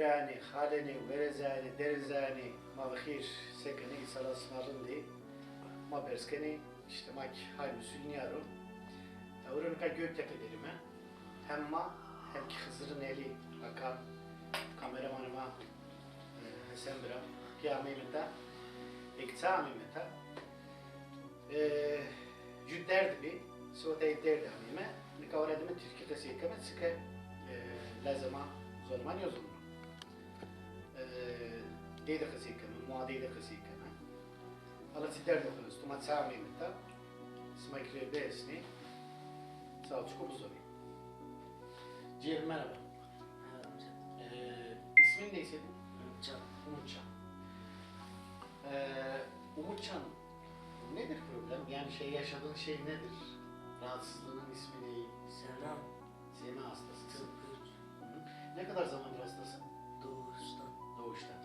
Mirani, Haleni, Verezani, Derizani, Mavhir, Sekeni, Salas, Narındi, Maberskeni, işte Mak, Haymi, Sülniyaru. Uranıka Göktepe derime. Hem ma, hem ki Hızır'ın eli, Hakan, kameramanıma, Hasan e, Bira, Kıyamimita, Ektamimita. Cüdderdi bir, Suudi'yi derdi hani hamime. Nikavredimi Türkiye'de seykeme, sıkı, e, lazıma, zorman yozulma deyde kısıykame muadeyde kısıykame ala si derdi okunuz tuma samimete smakre besni Salçık Obuzovi. Ciğer merhaba. Ee, ismin neyse? Can. Umutcan. Ee, Umutcan, nedir problem? Yani şey yaşadığın şey nedir? Rahatsızlığının ismi ne? Selam. Sema hastasısın. Ne kadar zamandır hastasın? doğuştan. Doğuştan.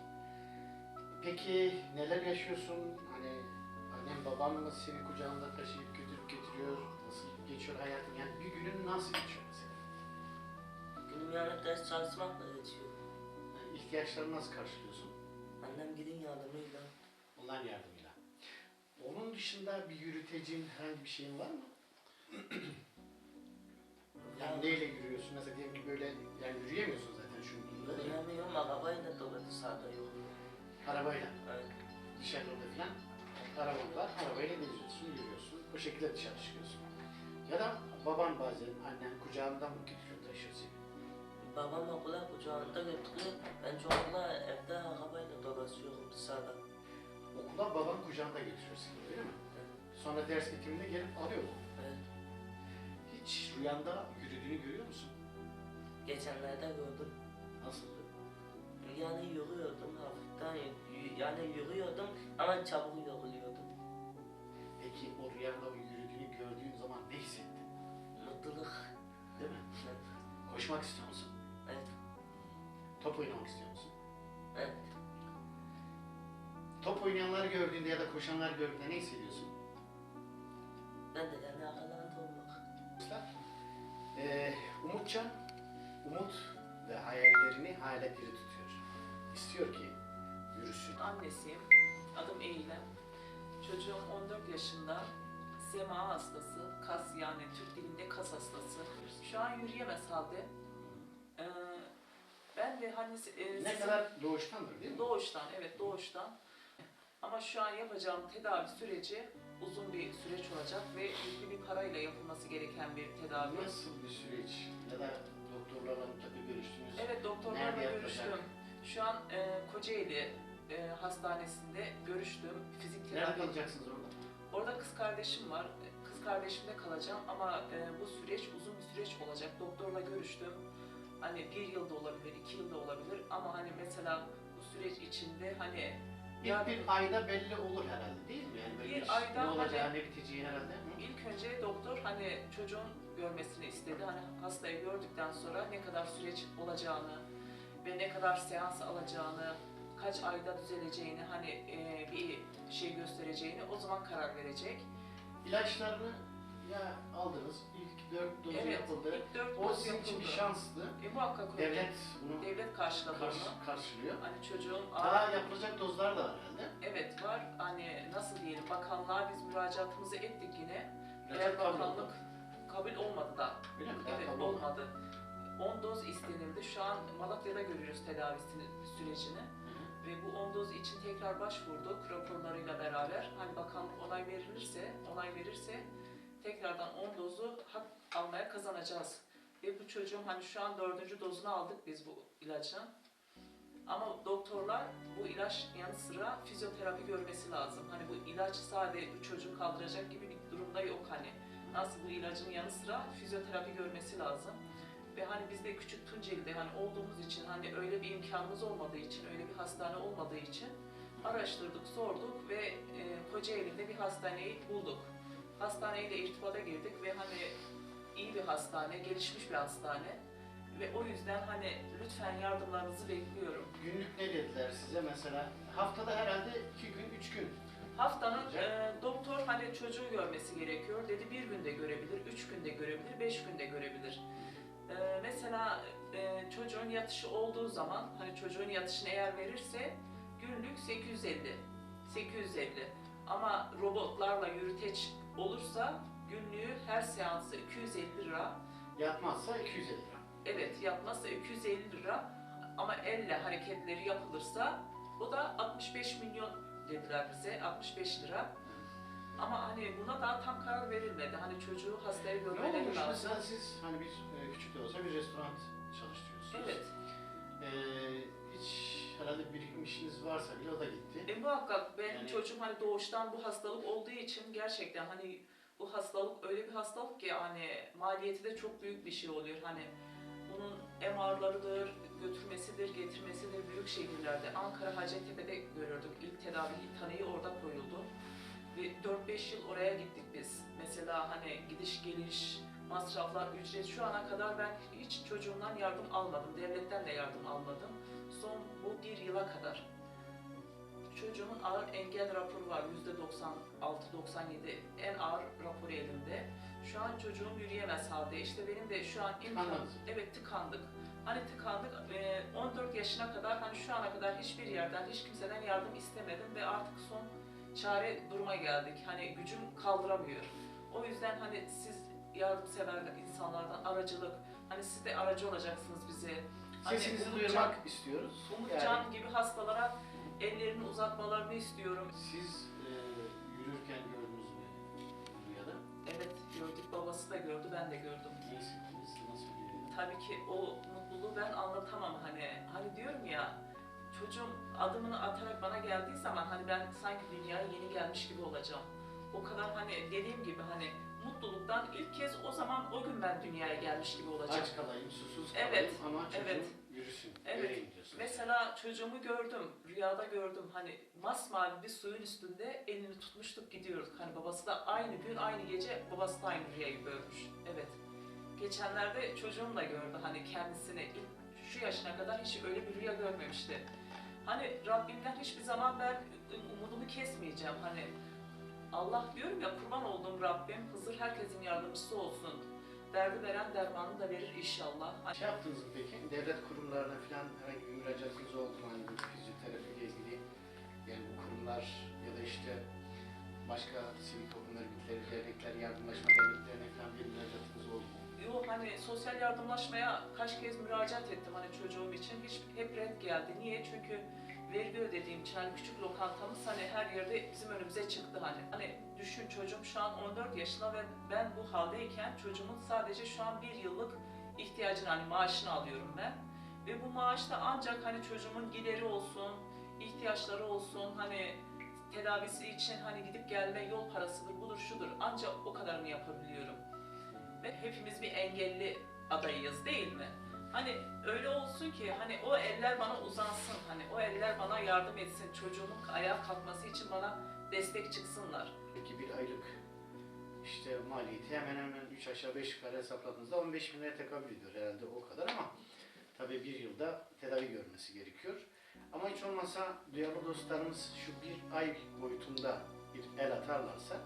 Peki neler yaşıyorsun? Hani annem babam mı seni kucağında taşıyıp götürüp getiriyor? Nasıl geçiyor hayatın? Yani bir günün nasıl geçiyor mesela? Yani ders çalışmakla geçiyor. Yani ihtiyaçlarını nasıl karşılıyorsun? Annem gidin yardımıyla. Onların yardımıyla. Onun dışında bir yürütecin herhangi bir şeyin var mı? Yani neyle yürüyorsun? Mesela diyelim ki böyle sağda yolluyor. Arabayla Evet. dışarıda falan araban var. Arabayla geziyorsun, yürüyorsun. O şekilde dışarı çıkıyorsun. Ya da baban bazen annen kucağından mı getiriyor taşıyor seni? Babam okula kucağında götürüyor. Ben çoğunlukla evde arabayla dolaşıyorum dışarıda. Okula baban kucağında getiriyor seni öyle mi? Evet. Sonra ders bitiminde gelip alıyor mu? evet. Hiç rüyanda yürüdüğünü görüyor musun? Geçenlerde gördüm. Nasıl? Yani yürüyordum hafiften. Yani yürüyordum ama çabuk yoruluyordum. Peki o rüyanda o yürüdüğünü gördüğün zaman ne hissettin? Mutluluk. Değil mi? Evet. Koşmak istiyor musun? Evet. Top oynamak istiyor musun? Evet. Top oynayanları gördüğünde ya da koşanları gördüğünde ne hissediyorsun? Ben de yani aralarında olmak. Ee, Umutcan, umut ve hayallerini hala diri tutuyor. İstiyor ki yürüsün. Annesiyim. Adım Eylem. Çocuğum 14 yaşında. SMA hastası, kas yani Türk dilinde kas hastası. Şu an yürüyemez halde. Ee, ben de hani e, Ne kadar doğuştandır değil mi? doğuştan, evet doğuştan. Ama şu an yapacağım tedavi süreci uzun bir süreç olacak ve yüklü bir parayla yapılması gereken bir tedavi. Nasıl bir süreç? Ya da doktorlarla mutlaka görüştünüz. Evet doktorlarla görüştüm. Şu an e, Kocaeli e, hastanesinde görüştüm. Fizik Nerede tedavi. kalacaksınız orada? Orada kız kardeşim var. Kız kardeşimde kalacağım ama e, bu süreç uzun bir süreç olacak. Doktorla görüştüm. Hani bir yılda olabilir, iki yılda olabilir ama hani mesela bu süreç içinde hani İlk yardım- bir ayda belli olur herhalde değil mi? Yani Bir iş ayda ne olacağı, hani- ne biteceği herhalde. Hı? İlk önce doktor hani çocuğun görmesini istedi. Hani hastayı gördükten sonra ne kadar süreç olacağını ve ne kadar seans alacağını, kaç ayda düzeleceğini hani e, bir şey göstereceğini o zaman karar verecek. İlaçlarını ya aldınız, ilk dört dozu evet, yapıldı. ilk dört O sizin için bir şanslı. E, muhakkak öyle. Devlet bunu Devlet karşıladı karş- onu. karşılıyor. Hani çocuğun Daha yapılacak dozlar da var herhalde. Evet var. Hani nasıl diyelim bakanlığa biz müracaatımızı ettik yine. İlaçlar Eğer bakanlık kabul olmadı da. Öyle mi? Evet kabul olmadı. 10 doz istenildi. Şu an Malatya'da görüyoruz tedavisini sürecini. Ve bu 10 doz için tekrar başvurduk raporlarıyla beraber. Hani bakanlık onay verilirse, onay verirse tekrardan 10 dozu hak almaya kazanacağız. Ve bu çocuğum hani şu an dördüncü dozunu aldık biz bu ilacın. Ama doktorlar bu ilaç yanı sıra fizyoterapi görmesi lazım. Hani bu ilaç sadece bu çocuğu kaldıracak gibi bir durumda yok hani. Nasıl bu ilacın yanı sıra fizyoterapi görmesi lazım. Ve hani biz de küçük Tunceli'de hani olduğumuz için hani öyle bir imkanımız olmadığı için, öyle bir hastane olmadığı için araştırdık, sorduk ve e, Kocaeli'nde bir hastaneyi bulduk. Hastaneyle irtibata girdik ve hani iyi bir hastane, gelişmiş bir hastane. Ve o yüzden hani lütfen yardımlarınızı bekliyorum. Günlük ne dediler size mesela? Haftada herhalde iki gün, üç gün. Haftanın e, doktor hani çocuğu görmesi gerekiyor. Dedi bir günde görebilir, üç günde görebilir, beş günde görebilir. Ee, mesela e, çocuğun yatışı olduğu zaman, hani çocuğun yatışını eğer verirse günlük 850. 850. Ama robotlarla yürüteç olursa günlüğü her seansı 250 lira. Yatmazsa 250 lira. Evet yapmazsa 250 lira ama elle hareketleri yapılırsa o da 65 milyon dediler bize 65 lira. Ama hani buna daha tam karar verilmedi. Hani çocuğu hastaya Ne görmeleri olmuş lazım. mesela siz hani bir e, küçük de olsa bir restoran çalıştırıyorsunuz. Evet. Ee, hiç herhalde birikim işiniz varsa bile o da gitti. E muhakkak benim Yani- çocuğum hani doğuştan bu hastalık olduğu için gerçekten hani bu hastalık öyle bir hastalık ki hani maliyeti de çok büyük bir şey oluyor. Hani bunun MR'larıdır, götürmesidir, getirmesidir büyük şehirlerde. Ankara Hacettepe'de görürdük. İlk tedavi tanıyı orada koyuldu. Ve 4-5 yıl oraya gittik biz. Mesela hani gidiş geliş, masraflar, ücret şu ana kadar ben hiç çocuğumdan yardım almadım. Devletten de yardım almadım. Son bu bir yıla kadar. Çocuğumun ağır engel raporu var. %96-97 en ağır raporu elimde. Şu an çocuğum yürüyemez halde. İşte benim de şu an imkan... Evet tıkandık. Hani tıkandık. Ee, 14 yaşına kadar hani şu ana kadar hiçbir yerden, hiç kimseden yardım istemedim ve artık son çare duruma geldik. Hani gücüm kaldıramıyor. O yüzden hani siz yardımsever insanlardan aracılık, hani siz de aracı olacaksınız bize. Hani Sesinizi Umutcan- duyurmak istiyoruz. Umutcan gibi hastalara ellerini uzatmalarını istiyorum. Siz e, yürürken gördünüz mü rüyada? Evet gördük, babası da gördü, ben de gördüm. Ne hissettiniz? Nasıl bir Tabii ki o mutluluğu ben anlatamam hani. Hani diyorum ya, çocuğum adımını atarak bana geldiği zaman hani ben sanki dünyaya yeni gelmiş gibi olacağım. O kadar hani dediğim gibi hani mutluluktan ilk kez o zaman o gün ben dünyaya gelmiş gibi olacağım. Aç kalayım, susuz kalayım Evet, ama çocuğum evet. yürüsün, Evet. Mesela çocuğumu gördüm, rüyada gördüm. Hani masmavi bir suyun üstünde elini tutmuştuk gidiyorduk. Hani babası da aynı gün, aynı gece babası da aynı rüyayı görmüş. Evet. Geçenlerde çocuğum da gördü hani kendisini ilk şu yaşına kadar hiç öyle bir rüya görmemişti. Hani Rabbimden hiçbir zaman ben umudumu kesmeyeceğim. Hani Allah diyorum ya kurban olduğum Rabbim Hızır herkesin yardımcısı olsun. Derdi veren dermanı da verir inşallah. Şey yaptınız peki? Devlet kurumlarına falan herhangi bir müracaatınız oldu mu? Hani fizyoterapiyle ilgili yani bu kurumlar ya da işte başka sivil toplum örgütleri, dernekler, yardımlaşma derneklerine falan bir müracaatınız oldu mu? Yo hani sosyal yardımlaşmaya kaç kez müracaat ettim hani çocuğum için hiç hep red geldi. Niye? Çünkü vergi ödediğim için hani küçük lokantamız hani her yerde bizim önümüze çıktı hani. Hani düşün çocuğum şu an 14 yaşında ve ben bu haldeyken çocuğumun sadece şu an bir yıllık ihtiyacını hani maaşını alıyorum ben. Ve bu maaşta ancak hani çocuğumun gideri olsun, ihtiyaçları olsun hani tedavisi için hani gidip gelme yol parasıdır, budur şudur ancak o kadarını yapabiliyorum ve hepimiz bir engelli adayıyız değil mi? Hani öyle olsun ki hani o eller bana uzansın, hani o eller bana yardım etsin, çocuğumun ayağa kalkması için bana destek çıksınlar. Peki bir aylık işte maliyeti hemen hemen 3 aşağı 5 yukarı hesapladığınızda 15 bin liraya tekabül ediyor herhalde o kadar ama tabii bir yılda tedavi görmesi gerekiyor. Ama hiç olmazsa duyarlı dostlarımız şu bir ay boyutunda bir el atarlarsa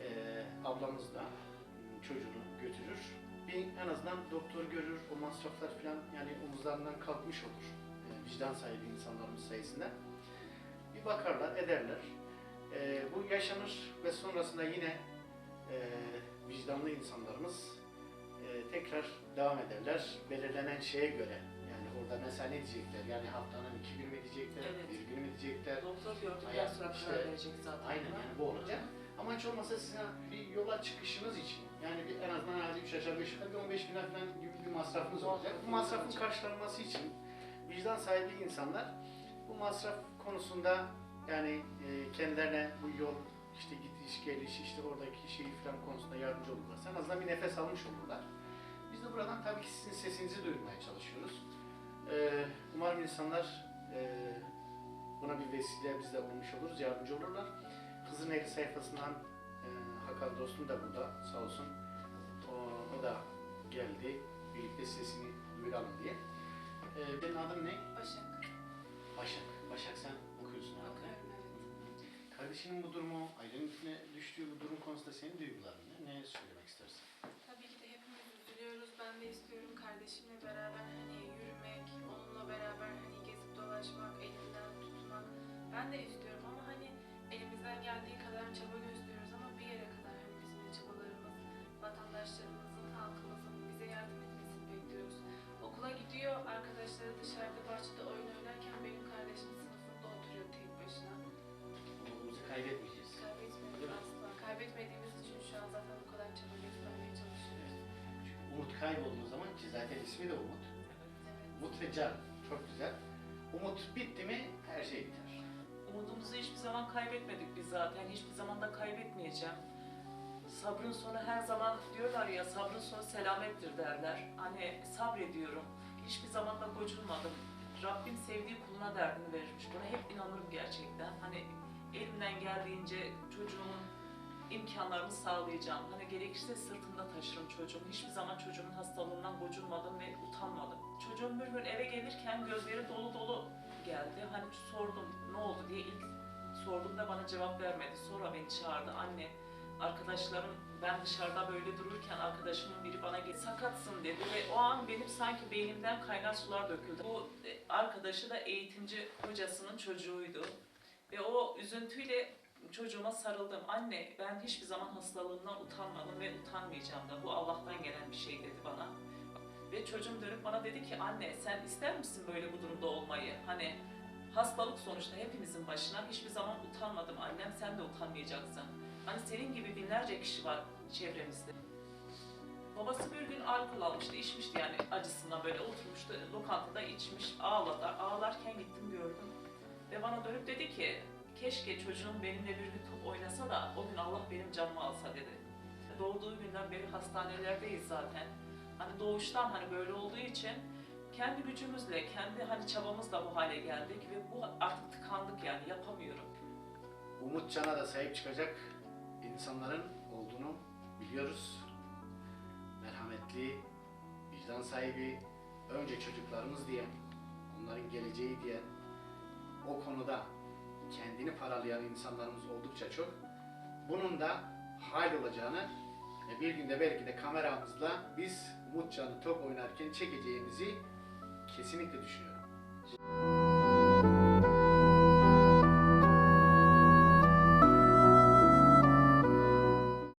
eee ablamız da m, çocuğunu götürür. Bir en azından doktor görür, o masraflar falan yani omuzlarından kalkmış olur. Eee, vicdan sahibi insanlarımız sayesinde. Bir bakarlar, ederler. Eee, bu yaşanır ve sonrasında yine eee, vicdanlı insanlarımız eee, tekrar devam ederler. Belirlenen şeye göre yani orada mesela ne diyecekler? Yani haftanın iki gün mü diyecekler, Evet. bir gün mü diyecekler? Doktor gördükten sonra karar verecek zaten. Aynen yani bu olacak. Ama hiç olmazsa sizin bir yola çıkışınız için yani bir en azından herhalde 3 aşağı 5 yukarı bir 15 bin lira falan gibi bir masrafınız olacak. Bu masrafın karşılanması için vicdan sahibi insanlar bu masraf konusunda yani e, kendilerine bu yol işte gidiş geliş işte oradaki şeyi falan konusunda yardımcı olurlar. En azından bir nefes almış olurlar. Biz de buradan tabii ki sizin sesinizi duyurmaya çalışıyoruz. Ee, umarım insanlar e, buna bir vesile biz de olmuş oluruz, yardımcı olurlar. Kızın Eli sayfasından e, Hakan dostum da burada sağ olsun. O, o da geldi. Birlikte sesini duyuralım diye. E, senin adın ne? Başak. Başak. Başak sen okuyorsun herhalde. Bakarım evet. Kardeşinin bu durumu, ailenin düştüğü bu durum konusunda senin duyguların ne? Ne söylemek istersin? Tabii ki de hepimiz üzülüyoruz. Ben de istiyorum kardeşimle beraber hani yürümek, onunla beraber hani gezip dolaşmak, elinden tutmak. Ben de istiyorum elimizden geldiği kadar çaba gösteriyoruz ama bir yere kadar hani bizim de çabalarımız vatandaşlarımızın, halkımızın bize yardım etmesini bekliyoruz. Okula gidiyor, arkadaşları dışarıda bahçede oyun oynarken benim kardeşim sınıfında oturuyor tek başına. Umudumuzu kaybetmeyeceğiz. Kaybetmiyoruz asla. Kaybetmediğimiz için şu an zaten bu kadar çaba göstermeye çalışıyoruz. Çünkü umut kaybolduğu zaman ki zaten ismi de umut. Evet. Umut ve can. Çok güzel. Umut bitti mi her şey biter. Umudumuzu hiçbir zaman kaybetmedik biz zaten. Hiçbir zaman da kaybetmeyeceğim. Sabrın sonu her zaman diyorlar ya sabrın sonu selamettir derler. Hani sabrediyorum. Hiçbir zaman da gocunmadım. Rabbim sevdiği kuluna derdini verirmiş. Buna hep inanırım gerçekten. Hani elimden geldiğince çocuğumun imkanlarını sağlayacağım. Hani gerekirse sırtımda taşırım çocuğumu. Hiçbir zaman çocuğumun hastalığından gocunmadım ve utanmadım. Çocuğum bir gün eve gelirken gözleri dolu dolu geldi. Hani sordum ne oldu diye ilk sorduğumda bana cevap vermedi. Sonra beni çağırdı. Anne arkadaşlarım ben dışarıda böyle dururken arkadaşımın biri bana geldi sakatsın dedi ve o an benim sanki beynimden kaynar sular döküldü. Bu e, arkadaşı da eğitimci hocasının çocuğuydu. Ve o üzüntüyle çocuğuma sarıldım. Anne ben hiçbir zaman hastalığımdan utanmadım ve utanmayacağım da bu Allah'tan gelen bir şey dedi bana. Çocuğum dönüp bana dedi ki anne sen ister misin böyle bu durumda olmayı? Hani hastalık sonuçta hepimizin başına hiçbir zaman utanmadım annem sen de utanmayacaksın. Hani senin gibi binlerce kişi var çevremizde. Babası bir gün alkol almıştı, içmişti yani acısından böyle oturmuştu lokantada içmiş, ağladı. Ağlarken gittim gördüm. Ve bana dönüp dedi ki keşke çocuğum benimle bir gün top oynasa da o gün Allah benim canımı alsa dedi. Doğduğu günden beri hastanelerdeyiz zaten. Hani doğuştan hani böyle olduğu için kendi gücümüzle, kendi hani çabamızla bu hale geldik ve bu artık tıkandık yani yapamıyorum. Umut Can'a da sahip çıkacak insanların olduğunu biliyoruz. Merhametli, vicdan sahibi, önce çocuklarımız diyen, onların geleceği diyen, o konuda kendini paralayan insanlarımız oldukça çok. Bunun da hal olacağını ve bir günde belki de kameramızla biz Umut Can'ı top oynarken çekeceğimizi kesinlikle düşünüyorum.